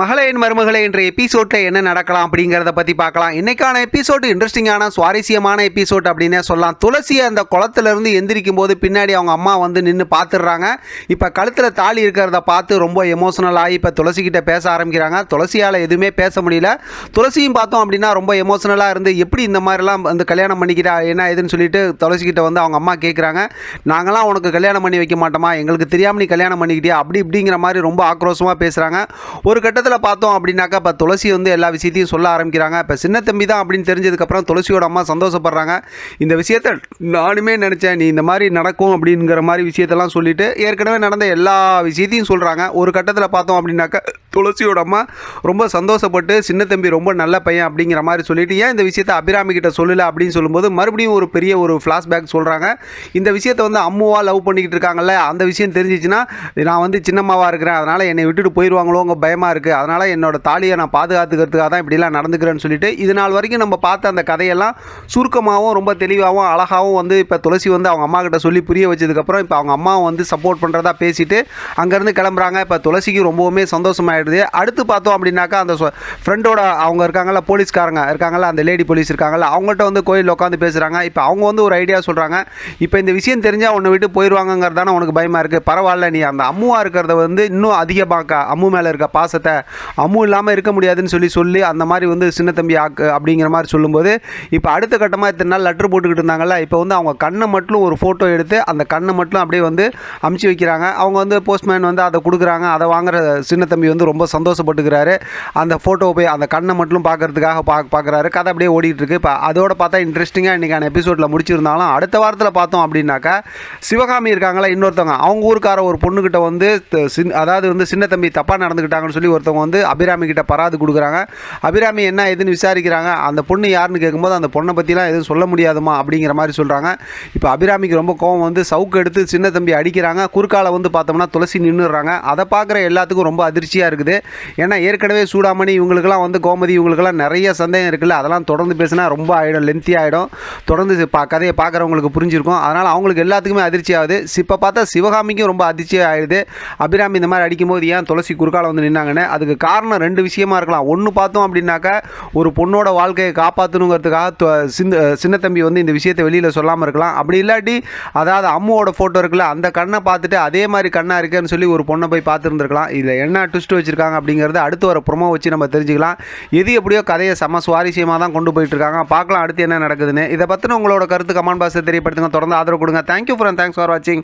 மகளேன் மருமகளே என்ற எபிசோட்டில் என்ன நடக்கலாம் அப்படிங்கிறத பற்றி பார்க்கலாம். இன்னைக்கான எபிசோடு இன்ட்ரெஸ்டிங்கான சுவாரஸ்யமான எபிசோட் அப்படின்னே சொல்லலாம். துளசி அந்த குளத்துலேருந்து எந்திரிக்கும் போது பின்னாடி அவங்க அம்மா வந்து நின்று பார்த்துடுறாங்க இப்போ கழுத்தில் தாலி இருக்கிறத பார்த்து ரொம்ப எமோஷனல் ஆகி இப்போ துளசிக்கிட்ட பேச ஆரம்பிக்கிறாங்க. துளசியால் எதுவுமே பேச முடியல. துளசியும் பார்த்தோம் அப்படின்னா ரொம்ப எமோஷனலாக இருந்து எப்படி இந்த மாதிரிலாம் வந்து கல்யாணம் பண்ணிக்கிறா என்ன ஏதுன்னு சொல்லிட்டு துளசிக்கிட்ட வந்து அவங்க அம்மா கேட்குறாங்க நாங்களாம் உனக்கு கல்யாணம் பண்ணி வைக்க மாட்டோமா? எங்களுக்கு தெரியாமல் நீ கல்யாணம் பண்ணிக்கிட்டியா? அப்படி இப்படிங்கிற மாதிரி ரொம்ப ஆக்ரோஷமாக பேசுகிறாங்க ஒரு கட்டத்தில் பார்த்தோம் அப்படின்னாக்கா இப்போ துளசி வந்து எல்லா விஷயத்தையும் சொல்ல ஆரம்பிக்கிறாங்க. இப்போ சின்ன தம்பி தான் அப்படின்னு தெரிஞ்சதுக்கப்புறம் துளசியோட அம்மா சந்தோஷப்படுறாங்க. இந்த விஷயத்த நானுமே நினச்சேன் நீ இந்த மாதிரி நடக்கும் அப்படிங்கிற மாதிரி விஷயத்தெல்லாம் சொல்லிட்டு ஏற்கனவே நடந்த எல்லா விஷயத்தையும் சொல்கிறாங்க ஒரு கட்டத்தில் பார்த்தோம் அப்படின்னாக்கா துளசியோட அம்மா ரொம்ப சந்தோஷப்பட்டு சின்ன தம்பி ரொம்ப நல்ல பையன் அப்படிங்கிற மாதிரி சொல்லிட்டு ஏன் இந்த விஷயத்தை அபிராமி கிட்ட சொல்லலை? அப்படின்னு சொல்லும்போது மறுபடியும் ஒரு பெரிய ஒரு ஃப்ளாஷ்பேக் சொல்கிறாங்க இந்த விஷயத்தை வந்து அம்முவா லவ் பண்ணிக்கிட்டு இருக்காங்கல்ல அந்த விஷயம் தெரிஞ்சிச்சுன்னா நான் வந்து சின்னம்மாவாக இருக்கிறேன் அதனால் என்னை விட்டுட்டு போயிடுவாங்களோங்க பயமாக இருக்குது அதனால் என்னோட தாலியை நான் பாதுகாத்துக்கிறதுக்காக தான் இப்படிலாம் நடந்துக்கிறேன்னு சொல்லிட்டு இது நாள் வரைக்கும் நம்ம பார்த்த அந்த கதையெல்லாம் சுருக்கமாகவும் ரொம்ப தெளிவாகவும் அழகாகவும் வந்து இப்போ துளசி வந்து அவங்க அம்மா கிட்ட சொல்லி புரிய வச்சதுக்கப்புறம் இப்போ அவங்க அம்மாவை வந்து சப்போர்ட் பண்ணுறதா பேசிட்டு அங்கேருந்து கிளம்புறாங்க. இப்போ துளசிக்கு ரொம்பவுமே சந்தோஷமாயிடுது அடுத்து பார்த்தோம் அப்படின்னாக்கா அந்த ஃப்ரெண்டோட அவங்க இருக்காங்கள போலீஸ்காரங்க இருக்காங்கள அந்த லேடி போலீஸ் இருக்காங்கள அவங்கள்ட்ட வந்து கோயிலில் உட்காந்து பேசுகிறாங்க இப்போ அவங்க வந்து ஒரு ஐடியா சொல்கிறாங்க இப்போ இந்த விஷயம் தெரிஞ்சால் உன்னை விட்டு போயிடுவாங்கங்கிறது தானே உனக்கு பயமாக இருக்குது பரவாயில்ல நீ அந்த அம்முவாக இருக்கிறத வந்து இன்னும் அதிகமாக்க அம்மு மேலே இருக்க பாசத்தை அம்மு இல்லாமல் இருக்க முடியாதுன்னு சொல்லி சொல்லி அந்த மாதிரி வந்து சின்ன தம்பி ஆக்கு அப்படிங்கிற மாதிரி சொல்லும்போது இப்போ அடுத்த கட்டமாக இத்தனை நாள் லெட்ரு போட்டுக்கிட்டு இருந்தாங்கல்ல இப்போ வந்து அவங்க கண்ணை மட்டும் ஒரு ஃபோட்டோ எடுத்து அந்த கண்ணை மட்டும் அப்படியே வந்து அமுச்சு வைக்கிறாங்க. அவங்க வந்து போஸ்ட்மேன் வந்து அதை கொடுக்குறாங்க. அதை வாங்குற சின்ன தம்பி வந்து ரொம்ப ரொம்ப சந்தோஷப்பட்டுக்கிறாரு. அந்த ஃபோட்டோவை போய் அந்த கண்ணை மட்டும் பார்க்கறதுக்காக பா பார்க்குறாரு. கதை அப்படியே ஓடிட்டு இருக்கு இப்போ அதோட பார்த்தா இன்ட்ரெஸ்டிங்காக இன்றைக்கான எபிசோடில் முடிச்சிருந்தாலும் அடுத்த வாரத்தில் பார்த்தோம் அப்படின்னாக்கா சிவகாமி இருக்காங்களா இன்னொருத்தவங்க. அவங்க ஊருக்கார ஒரு பொண்ணுக்கிட்ட வந்து சின் அதாவது வந்து சின்ன தம்பி தப்பாக நடந்துக்கிட்டாங்கன்னு சொல்லி ஒருத்தவங்க வந்து அபிராமி கிட்ட பராது கொடுக்குறாங்க. அபிராமி என்ன ஏதுன்னு விசாரிக்கிறாங்க. அந்த பொண்ணு யாருன்னு கேட்கும்போது அந்த பொண்ணை பற்றிலாம் எதுவும் சொல்ல முடியாதுமா அப்படிங்கிற மாதிரி சொல்கிறாங்க இப்போ அபிராமிக்கு ரொம்ப கோவம் வந்து சவுக்கு எடுத்து சின்ன தம்பி அடிக்கிறாங்க. குறுக்கால வந்து பார்த்தோம்னா துளசி நின்றுடுறாங்க அதை பார்க்குற எல்லாத்துக்கும் ரொம்ப அதிர்ச்சியாக இருக்குது. ஏன்னா ஏற்கனவே சூடாமணி இவங்களுக்கெல்லாம் வந்து கோமதி இவங்களுக்கெல்லாம் நிறைய சந்தேகம் இருக்குல்ல. அதெல்லாம் தொடர்ந்து பேசினா ரொம்ப ஆகிடும் லென்த்தி ஆகிடும் தொடர்ந்து பா கதையை பார்க்குறவங்களுக்கு புரிஞ்சிருக்கும். அதனால் அவங்களுக்கு எல்லாத்துக்குமே அதிர்ச்சி ஆகுது. இப்போ பார்த்தா சிவகாமிக்கும் ரொம்ப அதிர்ச்சி ஆகிடுது அபிராமி இந்த மாதிரி அடிக்கும்போது ஏன் துளசி குறுக்கால வந்து நின்னாங்கன்னு? அதுக்கு காரணம் ரெண்டு விஷயமா இருக்கலாம். ஒன்று பார்த்தோம் அப்படின்னாக்கா ஒரு பொண்ணோட வாழ்க்கையை காப்பாற்றணுங்கிறதுக்காக து- சின்ன தம்பி வந்து இந்த விஷயத்தை வெளியில் சொல்லாமல் இருக்கலாம். அப்படி இல்லாட்டி அதாவது அம்முவோட ஃபோட்டோ இருக்குல்ல அந்த கண்ணை பார்த்துட்டு அதே மாதிரி கண்ணாக இருக்கேன்னு சொல்லி ஒரு பொண்ணை போய் பார்த்துருந்துருக்கலாம். இதில் என்ன ட்விஸ்ட் வச்சுருக்காங்க அப்படிங்கிறது அடுத்து வர ப்ரொமோ வச்சு நம்ம தெரிஞ்சுக்கலாம். எது எப்படியோ கதையை செம சுவாரஸ்யமாக தான் கொண்டு போயிட்டு இருக்காங்க. பார்க்கலாம் அடுத்து என்ன நடக்குதுன்னு. இதை பற்றின உங்களோட கருத்து கமெண்ட் பாக்ஸை தெரியப்படுத்துங்க. தொடர்ந்து ஆதரவு கொடுங்க. தேங்க்யூ ஃபார் தேங்க்ஸ் ஃபார் வாட்சிங்